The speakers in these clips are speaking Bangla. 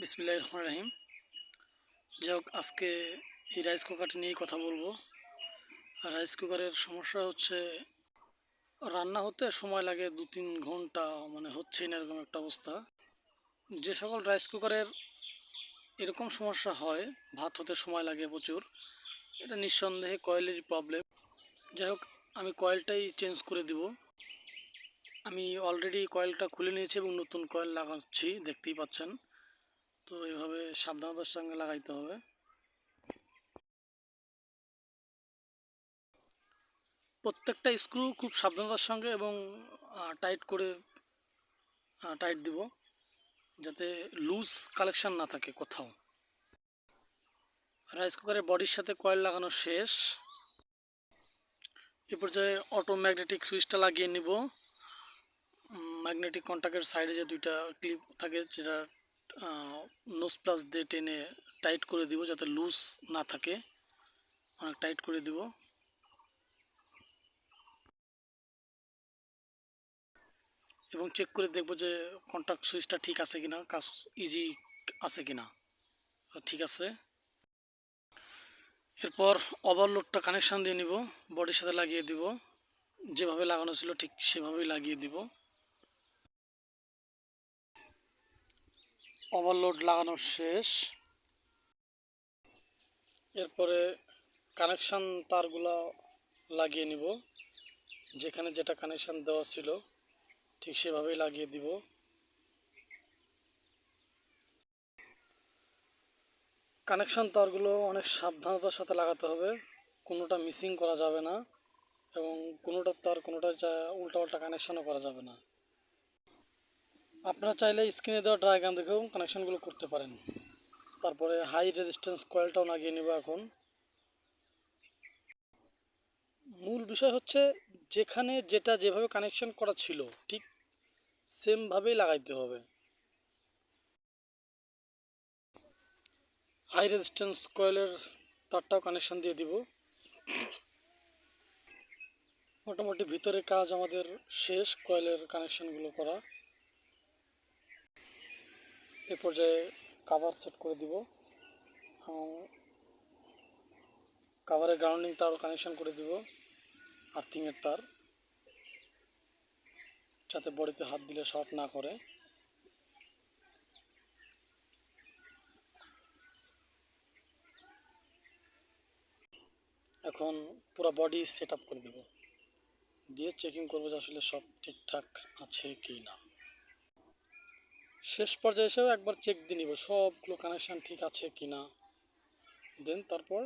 বিসমিল্লাহ রহমান রাহিম যাই হোক আজকে এই রাইস কুকারটি নিয়েই কথা বলব। রাইস কুকারের সমস্যা হচ্ছে, রান্না হতে সময় লাগে দু তিন ঘণ্টা মানে হচ্ছেই না এরকম একটা অবস্থা। যে সকল রাইস কুকারের এরকম সমস্যা হয়, ভাত হতে সময় লাগে প্রচুর, এটা নিঃসন্দেহে কয়েলের প্রবলেম যাই হোক আমি কয়েলটাই চেঞ্জ করে দিব। আমি অলরেডি কয়েলটা খুলে নিয়েছি এবং নতুন কয়েল লাগাচ্ছি, দেখতেই পাচ্ছেন। তো এভাবে সাবধানতার সঙ্গে লাগাইতে হবে। প্রত্যেকটা স্ক্রু খুব সাবধানতার সঙ্গে এবং টাইট করে টাইট দিব, যাতে লুজ কালেকশন না থাকে কোথাও। রাইস কুকারের বডির সাথে কয়েল লাগানো শেষ। এ পর্যায়ে অটো ম্যাগনেটিক সুইচটা লাগিয়ে নিব। ম্যাগনেটিক কন্ট্যাক্টের সাইডে যে দুইটা ক্লিপ থাকে, যেটা নোস প্লাস দিয়ে টেনে টাইট করে দিব যাতে লুজ না থাকে। অনেক টাইট করে দিব। এবং চেক করে দেখব যে কন্ট্যাক্ট সুইচটা ঠিক আছে কিনা, কাজ ইজি আছে কিনা। ঠিক আছে। এরপর ওভারলোডটা কানেকশান দিয়ে নিব বডির সাথে লাগিয়ে দিব। যেভাবে লাগানো ছিল ঠিক সেভাবেই লাগিয়ে দিব। ওভারলোড লাগানো শেষ। এরপরে কানেকশান তারগুলা লাগিয়ে নিব। যেখানে যেটা কানেকশান দেওয়া ছিল, ঠিক সেভাবেই লাগিয়ে দিব। কানেকশান তারগুলো অনেক সাবধানতার সাথে লাগাতে হবে। কোনোটা মিসিং করা যাবে না এবং কোনোটার তার কোনোটা উল্টা পাল্টা কানেকশানও করা যাবে না। আপনারা চাইলে স্ক্রিনে দেওয়া ডায়াগ্রাম দেখেও কানেকশানগুলো করতে পারেন। তারপরে হাই রেজিস্ট্যান্স কয়েলটাও লাগিয়ে নেব এখন। মূল বিষয় হচ্ছে যেখানে যেটা যেভাবে কানেকশন করা ছিল, ঠিক সেমভাবেই লাগাইতে হবে। হাই রেজিস্ট্যান্স কয়েলের তারটাও কানেকশন দিয়ে দিব। মোটামুটি ভিতরে কাজ আমাদের শেষ কয়েলের কানেকশনগুলো করা। এ পর্যায়ে কাভার সেট করে দিব কাভারের গ্রাউন্ডিং তার কানেকশন করে দিব আর্থিংয়ের তার, যাতে বডিতে হাত দিলে শর্ট না করে। এখন পুরো বডি সেট করে দেব। দিয়ে চেকিং করব যে আসলে সব ঠিকঠাক আছে কি না শেষ পর্যায়ে এসেও একবার চেক দিয়ে নিব, সবগুলো কানেকশান ঠিক আছে কি না দেন তারপর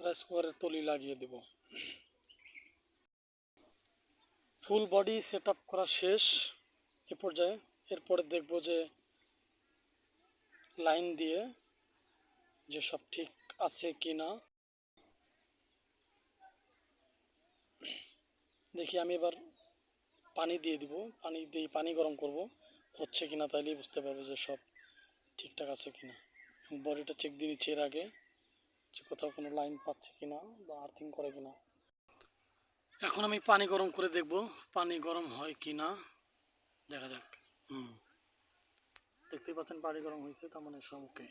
রাইস কুকারের তলি লাগিয়ে দেব। ফুল বডি সেট করা শেষ। এ পর্যায়ে এরপরে দেখব যে লাইন দিয়ে যে সব ঠিক আছে কি না দেখি আমি এবার পানি দিয়ে দিব, পানি দিয়ে পানি গরম করব। হচ্ছে কি না তাইলেই বুঝতে পারবে যে সব ঠিকঠাক আছে কি না বডিটা চেক দিয়ে নিচ্ছে এর আগে যে কোথাও কোনো লাইন পাচ্ছে কি না বা আর্থিং করে কি না এখন আমি পানি গরম করে দেখব পানি গরম হয় কি না দেখা যাক। হুম। দেখতেই পাচ্ছেন পানি গরম হয়েছে, তার মানে সব ওকে